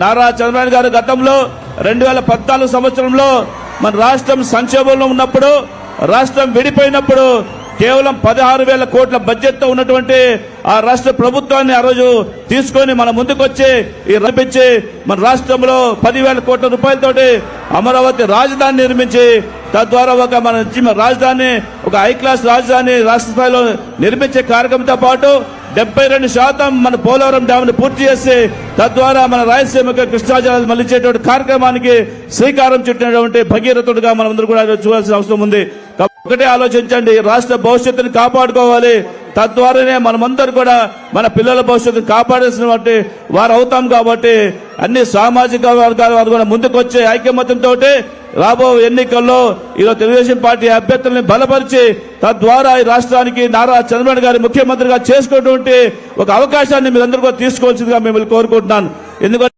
నారా చంద్రబాబు గారు గతంలో రెండు వేల పద్నాలుగు సంవత్సరంలో మన రాష్ట్రం సంక్షోభంలో ఉన్నప్పుడు రాష్ట్రం విడిపోయినప్పుడు కేవలం పదహారు వేల కోట్ల బడ్జెట్తో ఉన్నటువంటి ఆ రాష్ట్ర ప్రభుత్వాన్ని ఆ రోజు తీసుకొని మన ముందుకొచ్చి ఈ రప్పించి మన రాష్ట్రంలో పదివేల కోట్ల రూపాయలతోటి అమరావతి రాజధాని నిర్మించి తద్వారా ఒక మన రాజధాని ఒక హై క్లాస్ రాజధాని రాష్ట్ర స్థాయిలో నిర్మించే కార్యక్రమంతో పాటు డెబ్బై రెండు శాతం మన పోలవరం డ్యామిని పూర్తి చేసి తద్వారా మన రాయలసీమకు కృష్ణాజలాలు మళ్ళించేటువంటి కార్యక్రమానికి శ్రీకారం చుట్టినటువంటి భగీరథుడుగా మనం అందరూ కూడా చూడాల్సిన అవసరం ఉంది. ఒకటే ఆలోచించండి రాష్ట్ర భవిష్యత్తుని కాపాడుకోవాలి. తద్వారానే మనమందరూ కూడా మన పిల్లల భవిష్యత్తు కాపాడాల్సినటువంటి వారు అవుతాం కాబట్టి అన్ని సామాజిక వర్గాల వారు కూడా ముందుకొచ్చే ఐక్యమత్యంతో రాబో ఎన్నికల్లో ఈరోజు తెలుగుదేశం పార్టీ అభ్యర్థుల్ని బలపరిచి తద్వారా ఈ రాష్ట్రానికి నారా చంద్రబాబు గారి ముఖ్యమంత్రిగా చేసుకున్నటువంటి ఒక అవకాశాన్ని మీరందరూ కూడా తీసుకోవాల్సిందిగా మిమ్మల్ని కోరుకుంటున్నాను. ఎందుకంటే